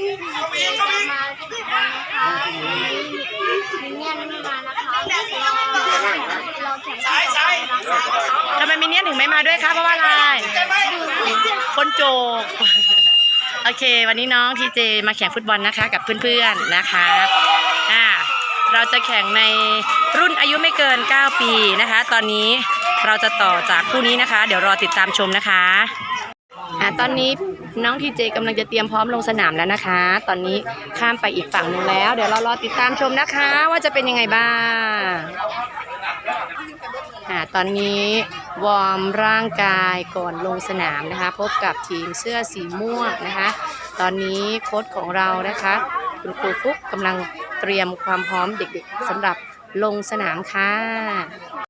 มาทุกวันนะคะวันนี้มีเงียนไม่มานะคะเราแข่งกันต่อไปนะคะทำไมมินเนี่ยนถึงไม่มาด้วยคะเพราะว่าอะไรคนโจกโอเค วันนี้น้องทีเจมาแข่งฟุตบอลนะคะ กับเพื่อนๆนะคะอ่าเราจะแข่งในรุ่นอายุไม่เกิน 9 ปีนะคะ ตอนนี้เราจะต่อจากคู่นี้นะคะ เดี๋ยวรอติดตามชมนะคะอ่าตอนนี้ น้องทีเจกำลังจะเตรียมพร้อมลงสนามแล้วนะคะ ตอนนี้ข้ามไปอีกฝั่งหนึ่งแล้ว เดี๋ยวเรารอติดตามชมนะคะ ว่าจะเป็นยังไงบ้างตอนนี้วอร์มร่างกายก่อนลงสนามนะคะ พบกับทีมเสื้อสีม่วงนะคะ ตอนนี้โค้ชของเรานะคะ คุณครูฟุกกำลังเตรียมความพร้อมเด็กๆสำหรับลงสนามค่ะ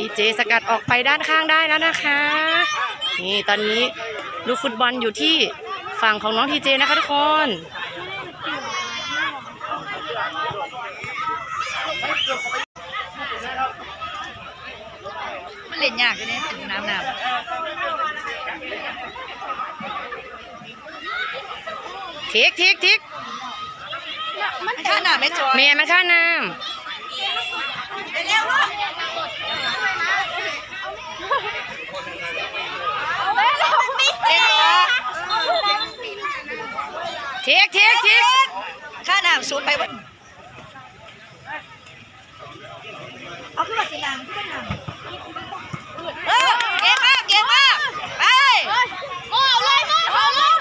ทีเจสกัดออกไปด้านข้างได้แล้วนะคะ นี่ตอนนี้ดูฟุตบอลอยู่ที่ฝั่งของน้องทีเจนะคะทุกคนมันเล่นยากเลยเนี่ยเป็นสนามน้ทิกทิกทิกำมันข้าหนาไม่จอยเมียมันค่าน้เล่นตัวำทิกทิกทิก ข้าหนาสูด ไปบนเอาขึ้นมาสีน้ำขึ้นมาเออเก่งมากเก่งมากไปโอ้เลยโอ้เลย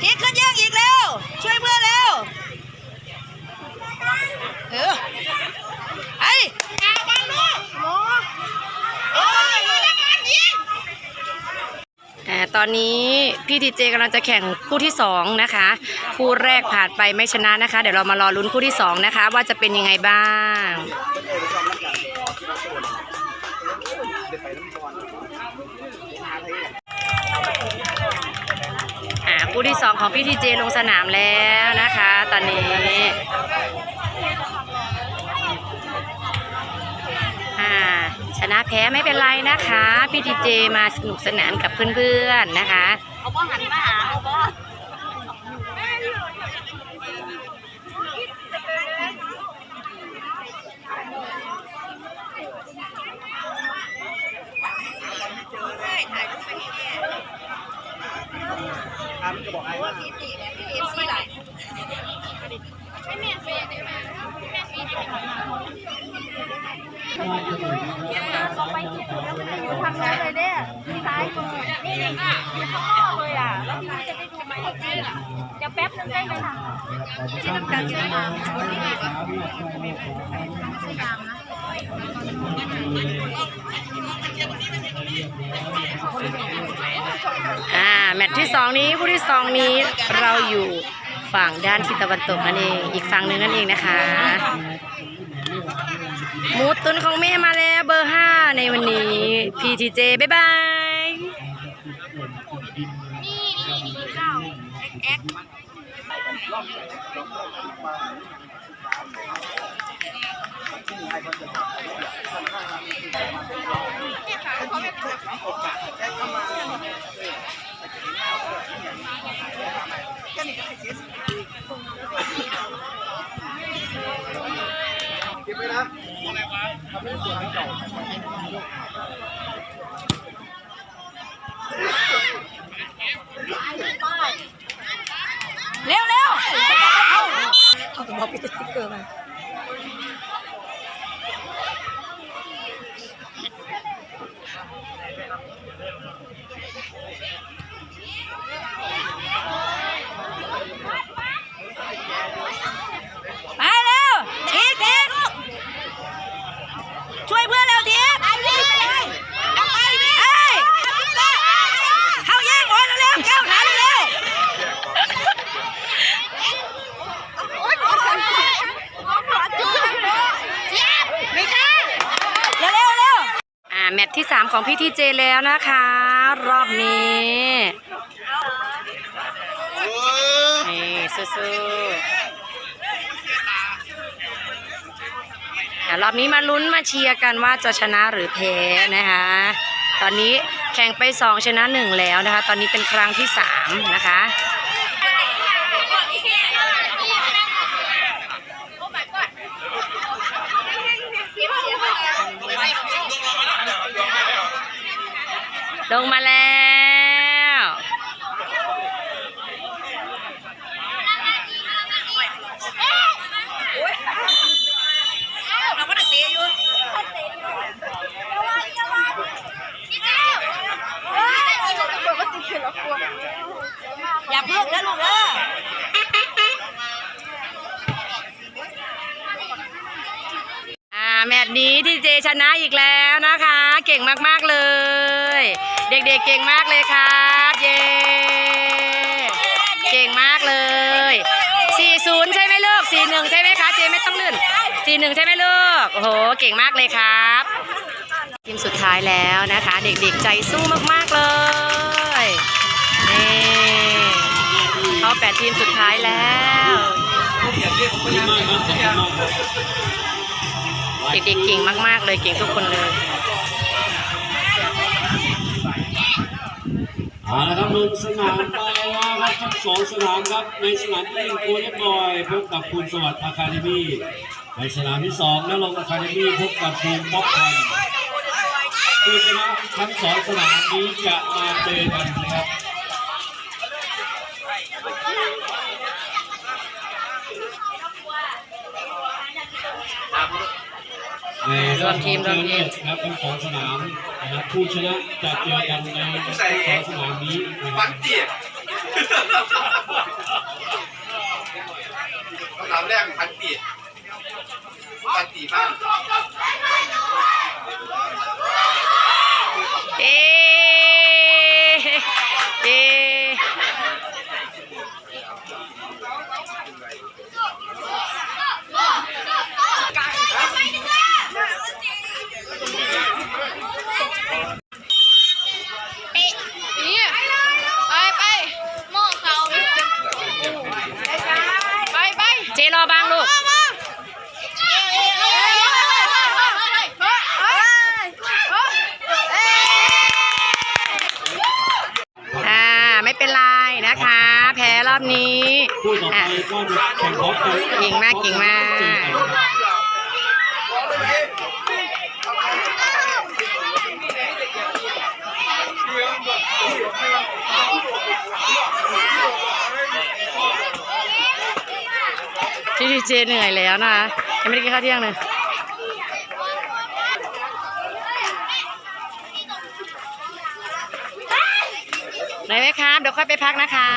ทีขึ้นแย่งอีกเร็วช่วยเพื่อนเร็วเออไอ้อ่าตอนนี้พี่ทีเจกำลังจะแข่งคู่ที่สองนะคะ คู่แรกผ่านไปไม่ชนะนะคะ เดี๋ยวเรามารอลุ้นคู่ที่สองนะคะ ว่าจะเป็นยังไงบ้างอ่าคู่ที่สองของพี่ทีเจลงสนามแล้วนะคะ ตอนนี้ชนะแพ้ไม่เป็นไรนะคะ พี่ทีเจมาสนุกสนานกับเพื่อนๆนะคะ เอาบ้องหันมาหาเอาบ้อ งทำงานเลยเนี่ยซ้ายมือนี่นี่ค่ะอยู่ข้างนอกเลยอะ แล้วพี่จะได้ดูไหมจริงอะเดี๋ยวแป๊บนึงได้ไหมคะที่น้ำตาลเสื้อยางเสื้อยางนะ อ่าแมตช์ที่สองนี้คู่ที่สองนี้เราอยู่ฝั่งด้านทิศตะวันตกนั่นเอง อีกฝั่งหนึ่งนั่นเองนะคะหมูตุนของแม่มาแล้วเบอร์ห้าในวันนี้พีทีเจบ๊ายบายนี่นี่นี่เก้าแอ็ก เร็วเร็วเอาเอาถุงมือปิดสติ๊กเกอร์มา มตช์ที่ 3 ของพี่ทีเจแล้วนะคะ รอบนี้นี่สู้ๆอะรอบนี้มาลุ้นมาเชียร์กันว่าจะชนะหรือแพ้นะคะ ตอนนี้แข่งไป 2 ชนะ 1 แล้วนะคะ ตอนนี้เป็นครั้งที่ 3 นะคะ ลงมาแล้วเราก็ดึกเตะอยู่อย่าเพิ่งนะลูกเอออ่า แมตช์นี้ทีเจชนะอีกแล้วนะคะ เก่งมากๆเลย เด็กๆเก่งมากเลยครับเย้เก่งมากเลย 40 ใช่ไหมลูก 41 ใช่ไหมคะเจไม่ต้องลื่น 41 ใช่ไหมลูก โอ้โห เก่งมากเลยครับทีมสุดท้ายแล้วนะคะ เด็กๆใจสู้มากๆเลยนี่เขาแปดทีมสุดท้ายแล้วเด็กๆเก่งมากๆเลยเก่งทุกคนเลย เอาละครับลงสนามไปแล้วครับทั้งสองสนามครับในสนามที่หนึ่งโคเรียบร้อยพบกับคุณสวัสดิ์อะคาเดมี่ในสนามที่สองนรงค์อะคาเดมี่พบกับทีมป๊อปคอนคือชนะทั้งสองสนามนี้จะมาเจอกันนะครับ รอบรวมทีมรวมทีมครับทั้งสองสนามนะครับผู้ชนะจะเจอกันในสองสนามนี้นะคฟัรับนเตี๋ยคำถามแรกพันตีพันตีบ้าน เอ๊เอ๊เจร อบางลูกอ่าไม่เป็นไรนะคะ แพ้รอบนี้คู่ต่อไปอะก็จะแข่งขันกันเก่งมากเก่งมาก พี่ดีเจเหนื่อยแล้วนะคะยังไม่ได้กินข้าวเที่ยงเลยไหนไหมครับเดี๋ยวค่อยไปพักนะคะ